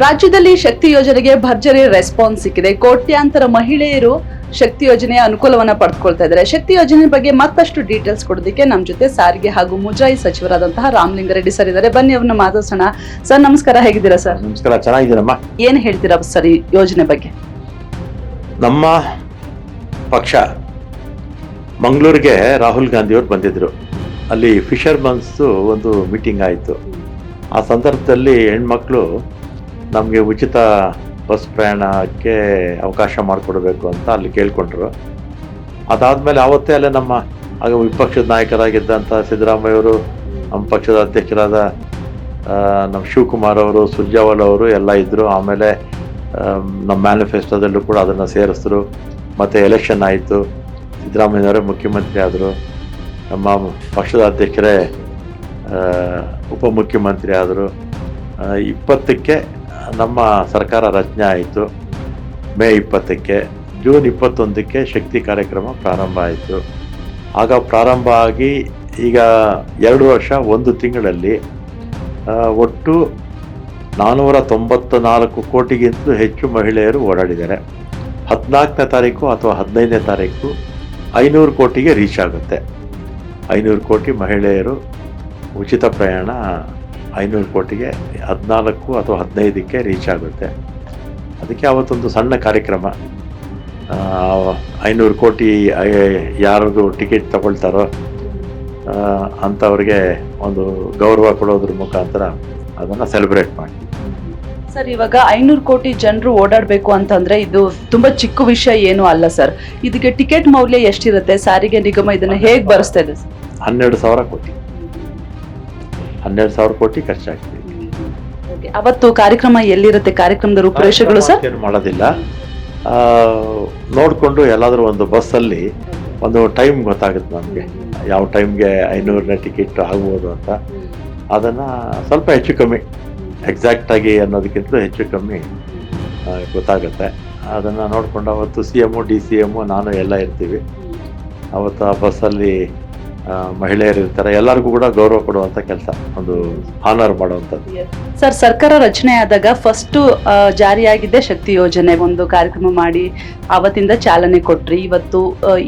ರಾಜ್ಯದಲ್ಲಿ ಶಕ್ತಿ ಯೋಜನೆಗೆ ಭರ್ಜರಿ ರೆಸ್ಪಾನ್ಸ್ ಸಿಕ್ಕಿದೆ. ಕೋಟ್ಯಾಂತರ ಮಹಿಳೆಯರು ಶಕ್ತಿ ಯೋಜನೆಯ ಅನುಕೂಲವನ್ನ ಪಡೆದುಕೊಳ್ತಾ ಇದ್ದಾರೆ. ಶಕ್ತಿ ಯೋಜನೆ ಬಗ್ಗೆ ಮತ್ತಷ್ಟು ಡೀಟೇಲ್ಸ್ ಕೊಡೋದಕ್ಕೆ ನಮ್ಮ ಜೊತೆ ಸಾರಿಗೆ ಹಾಗೂ ಮುಜಾಯಿ ಸಚಿವರಾದಂತಹ ರಾಮಲಿಂಗಾರೆಡ್ಡಿ ಸರ್ ಇದ್ದಾರೆ. ಬನ್ನಿ ಅವ್ರನ್ನ ಮಾತಾಡ್ಸೋಣ. ಸರ್ ನಮಸ್ಕಾರ ಹೇಗಿದ್ದೀರಾ ಸರ್? ನಮಸ್ಕಾರ ಚೆನ್ನಾಗಿದ್ದೀರಮ್ಮ? ಏನ್ ಹೇಳ್ತೀರಾ ಸರ್ ಈ ಯೋಜನೆ ಬಗ್ಗೆ? ನಮ್ಮ ಪಕ್ಷ ಮಂಗಳೂರಿಗೆ ರಾಹುಲ್ ಗಾಂಧಿಯವರು ಬಂದಿದ್ರು. ಅಲ್ಲಿ ಫಿಶರ್ಮನ್ಸ್ದು ಒಂದು ಮೀಟಿಂಗ್ ಆಯಿತು. ಆ ಸಂದರ್ಭದಲ್ಲಿ ಹೆಣ್ಮಕ್ಳು ನಮಗೆ ಉಚಿತ ಬಸ್ ಪ್ರಯಾಣಕ್ಕೆ ಅವಕಾಶ ಮಾಡಿಕೊಡ್ಬೇಕು ಅಂತ ಅಲ್ಲಿ ಕೇಳಿಕೊಂಡ್ರು. ಅದಾದಮೇಲೆ ಆವತ್ತೇ ಅಲ್ಲೇ ನಮ್ಮ ಆಗ ವಿಪಕ್ಷದ ನಾಯಕರಾಗಿದ್ದಂಥ ಸಿದ್ದರಾಮಯ್ಯವರು, ನಮ್ಮ ಪಕ್ಷದ ಅಧ್ಯಕ್ಷರಾದ ನಮ್ಮ ಶಿವಕುಮಾರ್ ಅವರು, ಸುರ್ಜಾವಲ್ ಅವರು ಎಲ್ಲ ಇದ್ದರು ಆಮೇಲೆ ನಮ್ಮ ಮ್ಯಾನಿಫೆಸ್ಟೋದಲ್ಲೂ ಕೂಡ ಅದನ್ನು ಸೇರಿಸಿದ್ರು. ಮತ್ತು ಎಲೆಕ್ಷನ್ ಆಯಿತು. ಸಿದ್ದರಾಮಯ್ಯನವರೇ ಮುಖ್ಯಮಂತ್ರಿ ಆದರು. ನಮ್ಮ ಪಕ್ಷದ ಅಧ್ಯಕ್ಷರೇ ಉಪಮುಖ್ಯಮಂತ್ರಿ ಆದರು. ಇಪ್ಪತ್ತಕ್ಕೆ ನಮ್ಮ ಸರ್ಕಾರ ರಚನೆ ಆಯಿತು. ಮೇ ಇಪ್ಪತ್ತಕ್ಕೆ, ಜೂನ್ ಇಪ್ಪತ್ತೊಂದಕ್ಕೆ ಶಕ್ತಿ ಕಾರ್ಯಕ್ರಮ ಪ್ರಾರಂಭ ಆಯಿತು. ಆಗ ಪ್ರಾರಂಭ ಆಗಿ ಈಗ ಎರಡು ವರ್ಷ, ಒಂದು ತಿಂಗಳಲ್ಲಿ ಒಟ್ಟು ನಾನ್ನೂರ ತೊಂಬತ್ತ ನಾಲ್ಕು ಕೋಟಿಗಿಂತಲೂ ಹೆಚ್ಚು ಮಹಿಳೆಯರು ಓಡಾಡಿದ್ದಾರೆ. ಹದಿನಾಲ್ಕನೇ ತಾರೀಕು ಅಥವಾ ಹದಿನೈದನೇ ತಾರೀಕು ಐನೂರು ಕೋಟಿಗೆ ರೀಚ್ ಆಗುತ್ತೆ. ಐನೂರು ಕೋಟಿ ಮಹಿಳೆಯರು ಉಚಿತ ಪ್ರಯಾಣ ಐನೂರು ಕೋಟಿಗೆ ಹದಿನಾಲ್ಕು ಅಥವಾ ಹದಿನೈದಕ್ಕೆ ರೀಚ್ ಆಗುತ್ತೆ. ಅದಕ್ಕೆ ಅವತ್ತೊಂದು ಸಣ್ಣ ಕಾರ್ಯಕ್ರಮ. ಐನೂರು ಕೋಟಿ ಯಾರದು ಟಿಕೆಟ್ ತಗೊಳ್ತಾರೋ ಅಂಥವ್ರಿಗೆ ಒಂದು ಗೌರವ ಕೊಡೋದ್ರ ಮುಖಾಂತರ ಅದನ್ನು ಸೆಲೆಬ್ರೇಟ್ ಮಾಡಿ. ಸರ್ ಇವಾಗ ಐನೂರು ಕೋಟಿ ಜನರು ಓಡಾಡಬೇಕು ಅಂತಂದ್ರೆ ಇದು ತುಂಬಾ ಚಿಕ್ಕ ವಿಷಯ ಏನು ಅಲ್ಲ ಸರ್. ಇದಕ್ಕೆ ಟಿಕೆಟ್ ಮೌಲ್ಯ ಎಷ್ಟಿರುತ್ತೆ? ಸಾರಿಗೆ ನಿಗಮ ಇದನ್ನು ಹೇಗೆ ಬರೆಸ್ತಾ ಇದೆ ಸರ್? ಹನ್ನೆರಡು ಸಾವಿರ ಕೋಟಿ. ಹನ್ನೆರಡು ಸಾವಿರ ಕೋಟಿ ಖರ್ಚಾಗ್ತದೆ. ಅವತ್ತು ಕಾರ್ಯಕ್ರಮ ಎಲ್ಲಿರುತ್ತೆ? ಕಾರ್ಯಕ್ರಮದ ರೂಪುರೇಷೆಗಳು ಸರ್? ಏನು ಮಾಡೋದಿಲ್ಲ. ಆ, ನೋಡಿಕೊಂಡು ಎಲ್ಲಾದರೂ ಒಂದು ಬಸ್ಸಲ್ಲಿ ಒಂದು ಟೈಮ್ ಗೊತ್ತಾಗುತ್ತೆ ನಮಗೆ. ಯಾವ ಟೈಮ್ಗೆ ಐನೂರನೇ ಟಿಕೆಟ್ ಆಗ್ಬೋದು ಅಂತ. ಅದನ್ನು ಸ್ವಲ್ಪ ಹೆಚ್ಚು ಕಮ್ಮಿ ಎಕ್ಸಾಕ್ಟಾಗಿ ಅನ್ನೋದಕ್ಕಿಂತಲೂ ಹೆಚ್ಚು ಕಮ್ಮಿ ಆ, ಗೊತ್ತಾಗುತ್ತೆ. ಅದನ್ನು ನೋಡಿಕೊಂಡು ಅವತ್ತು C M D C M ನಾನು ಎಲ್ಲ ಇರ್ತೀವಿ. ಅವತ್ತು ಆ ಬಸ್ಸಲ್ಲಿ ಮಹಿಳೆಯರು ಇರ್ತಾರೆ. ಎಲ್ಲರಿಗೂ ಕೂಡ ಗೌರವ ಕೊಡುವಂತ ಕೆಲಸ ಒಂದು ಆನರ್ ಮಾಡುವಂಥದ್ದು. ಸರ್ ಸರ್ಕಾರ ರಚನೆ ಆದಾಗ ಫಸ್ಟ್ ಜಾರಿಯಾಗಿದೆ ಶಕ್ತಿ ಯೋಜನೆ. ಒಂದು ಕಾರ್ಯಕ್ರಮ ಮಾಡಿ ಅವತ್ತಿಂದ ಚಾಲನೆ ಕೊಟ್ರಿ. ಇವತ್ತು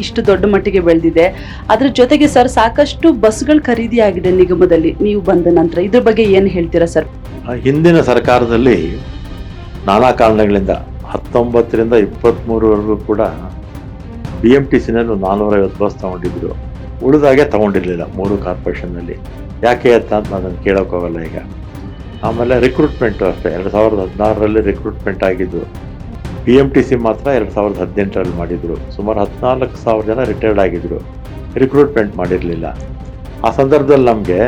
ಇಷ್ಟು ದೊಡ್ಡ ಮಟ್ಟಿಗೆ ಬೆಳೆದಿದೆ. ಅದ್ರ ಜೊತೆಗೆ ಸರ್ ಸಾಕಷ್ಟು ಬಸ್ಗಳು ಖರೀದಿ ಆಗಿದೆ ನಿಗಮದಲ್ಲಿ. ನೀವು ಬಂದ ನಂತರ ಇದ್ರ ಬಗ್ಗೆ ಏನು ಹೇಳ್ತೀರಾ ಸರ್? ಹಿಂದಿನ ಸರ್ಕಾರದಲ್ಲಿ ನಾನಾ ಕಾರಣಗಳಿಂದ ಹತ್ತೊಂಬತ್ತರಿಂದ ಇಪ್ಪತ್ತ್ಮೂರವರೆಗೂ ಕೂಡ ಬಿ ಎಂ ಟಿ ಸಿನಲ್ಲಿ ನಾನ್ನೂರೈವತ್ತು ಬಸ್ ತೊಗೊಂಡಿದ್ರು. ಉಳಿದಾಗೆ ತೊಗೊಂಡಿರಲಿಲ್ಲ ಮೂರು ಕಾರ್ಪೊರೇಷನ್ನಲ್ಲಿ. ಯಾಕೆ ಅಂತ ನಾನು ಕೇಳೋಕ್ಕೋಗಲ್ಲ ಈಗ. ಆಮೇಲೆ ರಿಕ್ರೂಟ್ಮೆಂಟು ಅಷ್ಟೇ, ಎರಡು ಸಾವಿರದ ಹದಿನಾರರಲ್ಲಿ ರಿಕ್ರೂಟ್ಮೆಂಟ್ ಆಗಿದ್ದು ಪಿ ಎಂ ಟಿ ಸಿ ಮಾತ್ರ ಎರಡು ಸಾವಿರದ ಹದಿನೆಂಟರಲ್ಲಿ ಮಾಡಿದರು. ಸುಮಾರು ಹದಿನಾಲ್ಕು ಸಾವಿರ ಜನ ರಿಟೈರ್ಡ್ ಆಗಿದ್ದರು ರಿಕ್ರೂಟ್ಮೆಂಟ್ ಮಾಡಿರಲಿಲ್ಲ. ಆ ಸಂದರ್ಭದಲ್ಲಿ ನಮಗೆ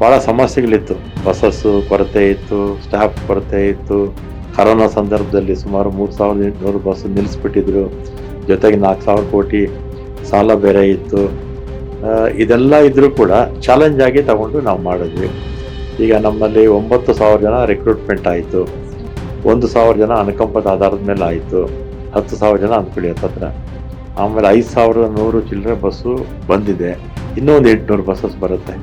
ಭಾಳ ಸಮಸ್ಯೆಗಳಿತ್ತು. ಬಸ್ಸಸ್ಸು ಕೊರತೆ ಇತ್ತು ಸ್ಟಾಫ್ ಕೊರತೆ ಇತ್ತು. ಕರೋನಾ ಸಂದರ್ಭದಲ್ಲಿ ಸುಮಾರು ಮೂರು ಸಾವಿರದ ಎಂಟುನೂರು ಬಸ್ಸು ನಿಲ್ಲಿಸ್ಬಿಟ್ಟಿದ್ರು. ಜೊತೆಗೆ ನಾಲ್ಕು ಸಾವಿರ ಕೋಟಿ ಸಾಲ ಬೇರೆ ಇತ್ತು. ಇದೆಲ್ಲ ಇದ್ರೂ ಕೂಡ ಚಾಲೆಂಜ್ ಆಗಿ ತಗೊಂಡು ನಾವು ಮಾಡಿದ್ವಿ. ಈಗ ನಮ್ಮಲ್ಲಿ ಒಂಬತ್ತು ಸಾವಿರ ಜನ ರಿಕ್ರೂಟ್ಮೆಂಟ್ ಆಯಿತು. ಒಂದು ಸಾವಿರ ಜನ ಅನುಕಂಪದ ಆಧಾರದ ಮೇಲೆ ಆಯಿತು. ಹತ್ತು ಸಾವಿರ ಜನ ಅಂದ್ಕೊಳ್ಳಿ ಹತ್ತತ್ರ ಆಮೇಲೆ ಐದು ಸಾವಿರದ ನೂರು ಚಿಲ್ಲರೆ ಬಸ್ಸು ಬಂದಿದೆ. ಇನ್ನೊಂದು ಎಂಟುನೂರು ಬಸ್ಸಸ್ ಬರುತ್ತೆ.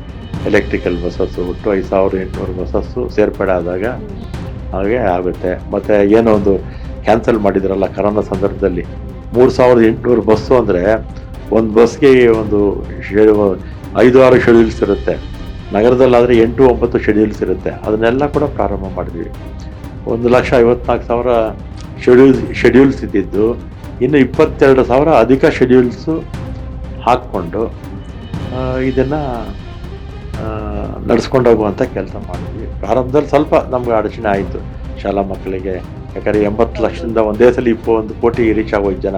ಎಲೆಕ್ಟ್ರಿಕಲ್ ಬಸ್ಸಸ್ಸು ಒಟ್ಟು ಐದು ಸಾವಿರ ಎಂಟುನೂರು ಬಸ್ಸಸ್ಸು ಸೇರ್ಪಡೆ ಆದಾಗ ಹಾಗೆ ಆಗುತ್ತೆ. ಮತ್ತು ಏನೋ ಒಂದು ಕ್ಯಾನ್ಸಲ್ ಮಾಡಿದ್ರಲ್ಲ ಕರೋನಾ ಸಂದರ್ಭದಲ್ಲಿ. ಮೂರು ಸಾವಿರದ ಎಂಟುನೂರು ಬಸ್ಸು ಅಂದರೆ ಒಂದು ಬಸ್ಗೆ ಒಂದು ಐದು, ಆರು ಶೆಡ್ಯೂಲ್ಸ್ ಇರುತ್ತೆ. ನಗರದಲ್ಲಾದರೆ ಎಂಟು, ಒಂಬತ್ತು ಶೆಡ್ಯೂಲ್ಸ್ ಇರುತ್ತೆ. ಅದನ್ನೆಲ್ಲ ಕೂಡ ಪ್ರಾರಂಭ ಮಾಡಿದ್ವಿ. ಒಂದು ಲಕ್ಷ ಐವತ್ನಾಲ್ಕು ಸಾವಿರ ಶೆಡ್ಯೂಲ್ಸ್ ಶೆಡ್ಯೂಲ್ಸ್ ಇದ್ದಿದ್ದು. ಇನ್ನು ಇಪ್ಪತ್ತೆರಡು ಸಾವಿರ ಅಧಿಕ ಶೆಡ್ಯೂಲ್ಸು ಹಾಕ್ಕೊಂಡು ಇದನ್ನು ನಡೆಸ್ಕೊಂಡು ಹೋಗುವಂಥ ಕೆಲಸ ಮಾಡಿದ್ವಿ. ಪ್ರಾರಂಭದಲ್ಲಿ ಸ್ವಲ್ಪ ನಮ್ಗೆ ಅಡಚಣೆ ಆಯಿತು. ಶಾಲಾ ಮಕ್ಕಳಿಗೆ. ಯಾಕಂದರೆ ಎಂಬತ್ತು ಲಕ್ಷದಿಂದ ಒಂದೇ ಸಲ ಇಪ್ಪ ಒಂದು ಕೋಟಿ ರೀಚ್ ಆಗೋಯ್ತು ಜನ.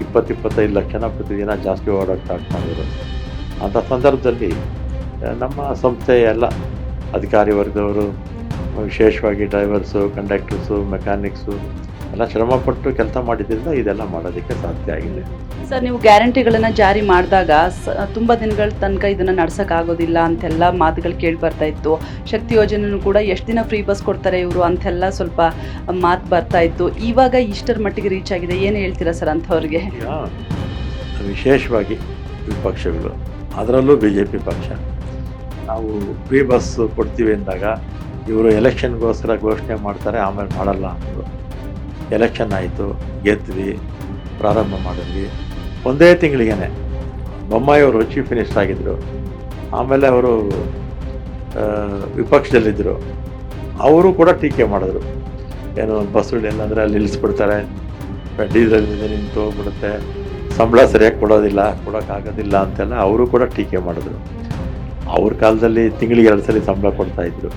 ಇಪ್ಪತ್ತು ಇಪ್ಪತ್ತೈದು ಲಕ್ಷ ಜನ ಪ್ರತಿದಿನ ಜಾಸ್ತಿ ಓಡಾಡ್ತಾ ಮಾಡಿದ್ರು ಅಂಥ ಸಂದರ್ಭದಲ್ಲಿ ನಮ್ಮ ಸಂಸ್ಥೆ ಎಲ್ಲ ಅಧಿಕಾರಿ ವರ್ಗದವರು, ವಿಶೇಷವಾಗಿ ಡ್ರೈವರ್ಸು ಕಂಡಕ್ಟರ್ಸು ಮೆಕ್ಯಾನಿಕ್ಸು ಎಲ್ಲ ಶ್ರಮಪಟ್ಟು ಕೆಲಸ ಮಾಡಿದ್ರಿಂದ ಇದೆಲ್ಲ ಮಾಡೋದಕ್ಕೆ ಸಾಧ್ಯ ಆಗಿದೆ. ಸರ್ ನೀವು ಗ್ಯಾರಂಟಿಗಳನ್ನ ಜಾರಿ ಮಾಡಿದಾಗ ತುಂಬಾ ದಿನಗಳ ತನಕ ಇದನ್ನ ನಡ್ಸಕ್ ಆಗೋದಿಲ್ಲ ಅಂತೆಲ್ಲ ಮಾತುಗಳು ಕೇಳಿ ಬರ್ತಾ ಇತ್ತು. ಶಕ್ತಿ ಯೋಜನೆನೂ ಕೂಡ ಎಷ್ಟು ದಿನ ಫ್ರೀ ಬಸ್ ಕೊಡ್ತಾರೆ ಇವರು ಅಂತೆಲ್ಲ ಸ್ವಲ್ಪ ಮಾತು ಬರ್ತಾ ಇತ್ತು. ಇವಾಗ ಇಷ್ಟರ ಮಟ್ಟಿಗೆ ರೀಚ್ ಆಗಿದೆ. ಏನು ಹೇಳ್ತೀರಾ ಸರ್ ಅಂಥವ್ರಿಗೆ? ವಿಶೇಷವಾಗಿ ವಿಪಕ್ಷಗಳು ಅದರಲ್ಲೂ ಬಿ ಜೆ ಪಿ ಪಕ್ಷ. ನಾವು ಫ್ರೀ ಬಸ್ ಕೊಡ್ತೀವಿ ಅಂದಾಗ ಇವರು ಎಲೆಕ್ಷನ್ಗೋಸ್ಕರ ಘೋಷಣೆ ಮಾಡ್ತಾರೆ ಆಮೇಲೆ ಮಾಡಲ್ಲ ಅಂದರು. ಎಲೆಕ್ಷನ್ ಆಯಿತು, ಗೆದ್ವಿ, ಪ್ರಾರಂಭ ಮಾಡಿದ್ವಿ. ಒಂದೇ ತಿಂಗಳಿಗೇನೆ ಬೊಮ್ಮಾಯಿ ಅವರು ಚೀಫ್ ಮಿನಿಸ್ಟರ್ ಆಗಿದ್ದರು ಆಮೇಲೆ ಅವರು ವಿಪಕ್ಷದಲ್ಲಿದ್ದರು ಅವರು ಕೂಡ ಟೀಕೆ ಮಾಡಿದ್ರು. ಏನು ಬಸ್ಸುಗಳು ಏನಂದರೆ ಅಲ್ಲಿ ನಿಲ್ಲಿಸ್ಬಿಡ್ತಾರೆ. ಡೀಸೆಲ್ ನಿಂತು ಹೋಗ್ಬಿಡುತ್ತೆ. ಸಂಬಳ ಸರಿಯಾಗಿ ಕೊಡೋದಿಲ್ಲ, ಕೊಡೋಕ್ಕಾಗೋದಿಲ್ಲ ಅಂತೆಲ್ಲ ಅವರು ಕೂಡ ಟೀಕೆ ಮಾಡಿದ್ರು. ಅವ್ರ ಕಾಲದಲ್ಲಿ ತಿಂಗಳಿಗೆ ಎರಡು ಸಲ ಸಂಬಳ ಕೊಡ್ತಾಯಿದ್ರು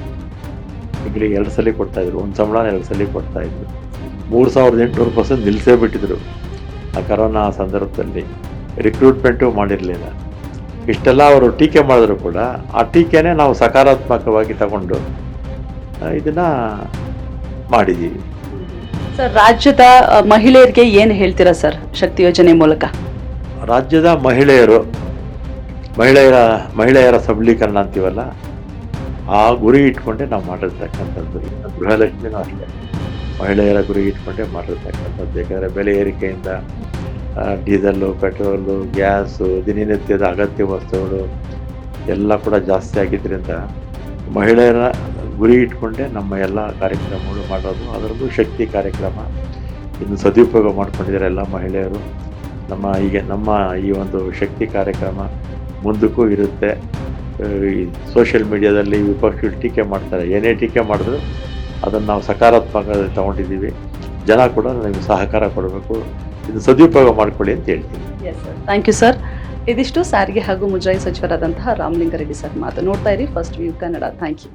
ತಿಂಗಳಿಗೆ ಎರಡು ಸಲ ಕೊಡ್ತಾಯಿದ್ರು ಒಂದು ಸಂಬಳ ಎರಡು ಸಲ ಕೊಡ್ತಾಯಿದ್ರು ಮೂರು ಸಾವಿರದ ಎಂಟುನೂರು ಪರ್ಸೆಂಟ್ ನಿಲ್ಲಿಸೇ ಬಿಟ್ಟಿದ್ರು. ಆ ಕರೋನಾ ಸಂದರ್ಭದಲ್ಲಿ ರಿಕ್ರೂಟ್ಮೆಂಟು ಮಾಡಿರಲಿಲ್ಲ. ಇಷ್ಟೆಲ್ಲ ಅವರು ಟೀಕೆ ಮಾಡಿದ್ರು ಕೂಡ ಆ ಟೀಕೆನೇ ನಾವು ಸಕಾರಾತ್ಮಕವಾಗಿ ತಗೊಂಡು ಇದನ್ನು ಮಾಡಿದ್ದೀವಿ ಸರ್ ರಾಜ್ಯದ ಮಹಿಳೆಯರಿಗೆ ಏನು ಹೇಳ್ತೀರಾ ಸರ್ ಶಕ್ತಿ ಯೋಜನೆ ಮೂಲಕ? ರಾಜ್ಯದ ಮಹಿಳೆಯರು ಮಹಿಳೆಯರ ಮಹಿಳೆಯರ ಸಬಲೀಕರಣ ಅಂತೀವಲ್ಲ ಆ ಗುರಿ ಇಟ್ಕೊಂಡೆ ನಾವು ಮಾಡಿರ್ತಕ್ಕಂಥದ್ದು. ಗೃಹಲಕ್ಷ್ಮಿನೂ ಅಷ್ಟೇ. ಮಹಿಳೆಯರ ಗುರಿ ಇಟ್ಕೊಂಡೆ ಮಾಡಿರ್ತಕ್ಕಂಥದ್ದು. ಯಾಕಂದರೆ ಬೆಲೆ ಏರಿಕೆಯಿಂದ ಡೀಸೆಲ್ಲು ಪೆಟ್ರೋಲು, ಗ್ಯಾಸು, ದಿನನಿತ್ಯದ ಅಗತ್ಯ ವಸ್ತುಗಳು ಎಲ್ಲ ಕೂಡ ಜಾಸ್ತಿ ಆಗಿದ್ದರಿಂದ ಮಹಿಳೆಯರ ಗುರಿ ಇಟ್ಕೊಂಡೆ ನಮ್ಮ ಎಲ್ಲ ಕಾರ್ಯಕ್ರಮಗಳು ಮಾಡೋದು. ಅದರಲ್ಲೂ ಶಕ್ತಿ ಕಾರ್ಯಕ್ರಮ ಇನ್ನು ಸದುಪಯೋಗ ಮಾಡ್ಕೊಂಡಿದ್ದಾರೆ ಎಲ್ಲ ಮಹಿಳೆಯರು. ನಮ್ಮ ಈಗ ನಮ್ಮ ಈ ಒಂದು ಶಕ್ತಿ ಕಾರ್ಯಕ್ರಮ ಮುಂದಕ್ಕೂ ಇರುತ್ತೆ. ಈ ಸೋಷಿಯಲ್ ಮೀಡಿಯಾದಲ್ಲಿ ವಿಪಕ್ಷಗಳು ಟೀಕೆ ಮಾಡ್ತಾರೆ. ಏನೇ ಟೀಕೆ ಮಾಡಿದ್ರು ಅದನ್ನು ನಾವು ಸಕಾರಾತ್ಮಕವಾಗಿ ತಗೊಂಡಿದ್ದೀವಿ. ಜನ ಕೂಡ ನಮಗೆ ಸಹಕಾರ ಕೊಡಬೇಕು. ಇದು ಸದುಪಯೋಗ ಮಾಡಿಕೊಳ್ಳಿ ಅಂತ ಹೇಳ್ತೀನಿ. ಥ್ಯಾಂಕ್ ಯು ಸರ್ ಇದಿಷ್ಟು ಸಾರಿಗೆ ಹಾಗೂ ಮುಜರಾಯಿ ಸಚಿವರಾದಂತಹ ರಾಮಲಿಂಗಾರೆಡ್ಡಿ ಸರ್ ಮಾತು. ನೋಡ್ತಾ ಇರಿ first view Kannada. Thank you